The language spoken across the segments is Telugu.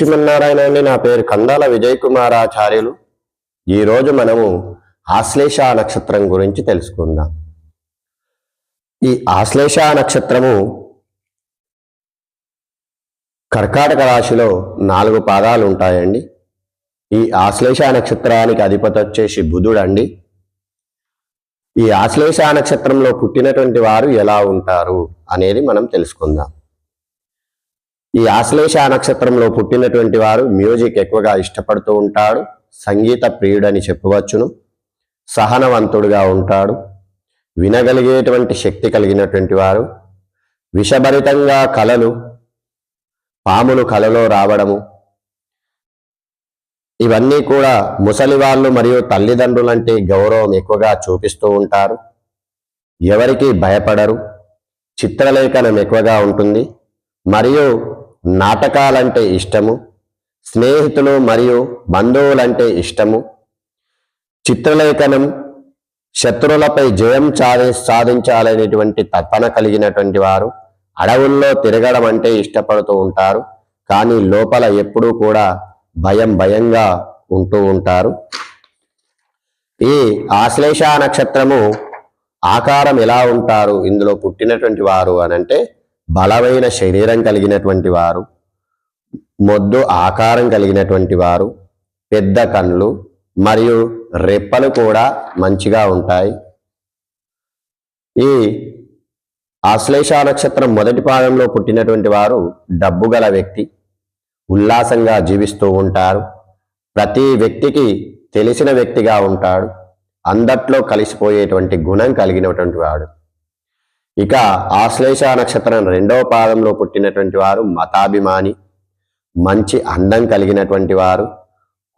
శ్రీమన్నారాయణ అండి నా పేరు కందాల విజయ్ కుమారాచార్యులు ఈరోజు మనము ఆశ్లేష నక్షత్రం గురించి తెలుసుకుందాం. ఈ ఆశ్లేష నక్షత్రము కర్కాటక రాశిలో నాలుగు పాదాలు ఉంటాయండి. ఈ ఆశ్లేష నక్షత్రానికి అధిపతి వచ్చేసి బుధుడు అండి ఈ ఆశ్లేష నక్షత్రంలో పుట్టినటువంటి వారు ఎలా ఉంటారు అనేది మనం తెలుసుకుందాం. ఈ ఆశ్లేష నక్షత్రంలో పుట్టినటువంటి వారు మ్యూజిక్ ఎక్కువగా ఇష్టపడుతూ ఉంటాడు. సంగీత ప్రియుడని చెప్పవచ్చును. సహనవంతుడుగా ఉంటాడు. వినగలిగేటువంటి శక్తి కలిగినటువంటి వారు. విషభరితంగా కలలు పాములు కలలో రావడము. ఇవన్నీ కూడా ముసలి వాళ్ళు మరియు తల్లిదండ్రులంటే గౌరవం ఎక్కువగా చూపిస్తూ ఉంటారు. ఎవరికి భయపడరు. చిత్రలేఖనం ఎక్కువగా ఉంటుంది. మరియు నాటకాలంటే ఇష్టము స్నేహితులు మరియు బంధువులంటే ఇష్టము చిత్రలేఖనం శత్రులపై జయం సాధి సాధించాలనేటువంటి తపన కలిగినటువంటి వారు అడవుల్లో తిరగడం అంటే ఇష్టపడుతూ ఉంటారు. కానీ లోపల ఎప్పుడూ కూడా భయం భయంగా ఉంటూ ఉంటారు. ఈ ఆశ్లేష నక్షత్రము ఆకారం ఎలా ఉంటారు ఇందులో పుట్టినటువంటి వారు అని అంటే బలమైన శరీరం కలిగినటువంటి వారు మొద్దు ఆకారం కలిగినటువంటి వారు పెద్ద కళ్ళు మరియు రెప్పలు కూడా మంచిగా ఉంటాయి. ఈ ఆశ్లేష నక్షత్రం మొదటి పాదంలో పుట్టినటువంటి వారు డబ్బు గల వ్యక్తి ఉల్లాసంగా జీవిస్తూ ఉంటారు. ప్రతి వ్యక్తికి తెలిసిన వ్యక్తిగా ఉంటాడు. అందట్లో కలిసిపోయేటువంటి గుణం కలిగినటువంటి వాడు. ఇక ఆశ్లేష నక్షత్రం రెండవ పాదంలో పుట్టినటువంటి వారు మతాభిమాని మంచి అందం కలిగినటువంటి వారు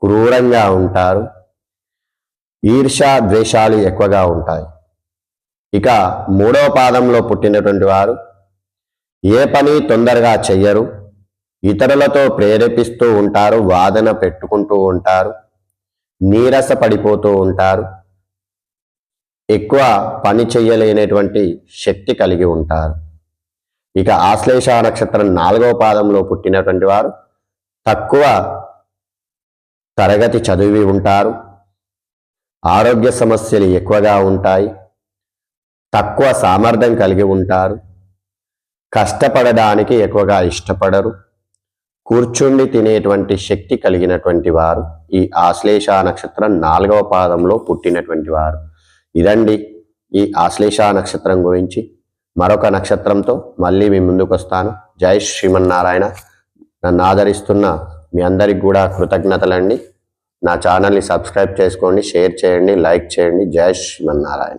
క్రూరంగా ఉంటారు ఈర్ష ద్వేషాలు ఎక్కువగా ఉంటాయి. ఇక మూడవ పాదంలో పుట్టినటువంటి వారు ఏ పని తొందరగా చెయ్యరు ఇతరులతో ప్రేరేపిస్తూ ఉంటారు వాదన పెట్టుకుంటూ ఉంటారు నీరస పడిపోతూ ఉంటారు ఎక్కువ పని చెయ్యలేనటువంటి శక్తి కలిగి ఉంటారు. ఇక ఆశ్లేష నక్షత్రం నాలుగవ పాదంలో పుట్టినటువంటి వారు తక్కువ తరగతి చదివి ఉంటారు. ఆరోగ్య సమస్యలు ఎక్కువగా ఉంటాయి. తక్కువ సామర్థ్యం కలిగి ఉంటారు. కష్టపడడానికి ఎక్కువగా ఇష్టపడరు. కూర్చుండి తినేటువంటి శక్తి కలిగినటువంటి వారు ఈ ఆశ్లేష నక్షత్రం నాలుగవ పాదంలో పుట్టినటువంటి వారు. ఇదండి ఈ ఆశ్లేష నక్షత్రం గురించి. మరొక నక్షత్రంతో మళ్ళీ మీ ముందుకు వస్తాను జై శ్రీమన్నారాయణ. నన్ను ఆదరిస్తున్న మీ అందరికి కూడా కృతజ్ఞతలండి. నా ఛానల్ని సబ్స్క్రైబ్ చేసుకోండి షేర్ చేయండి లైక్ చేయండి. జై శ్రీమన్నారాయణ.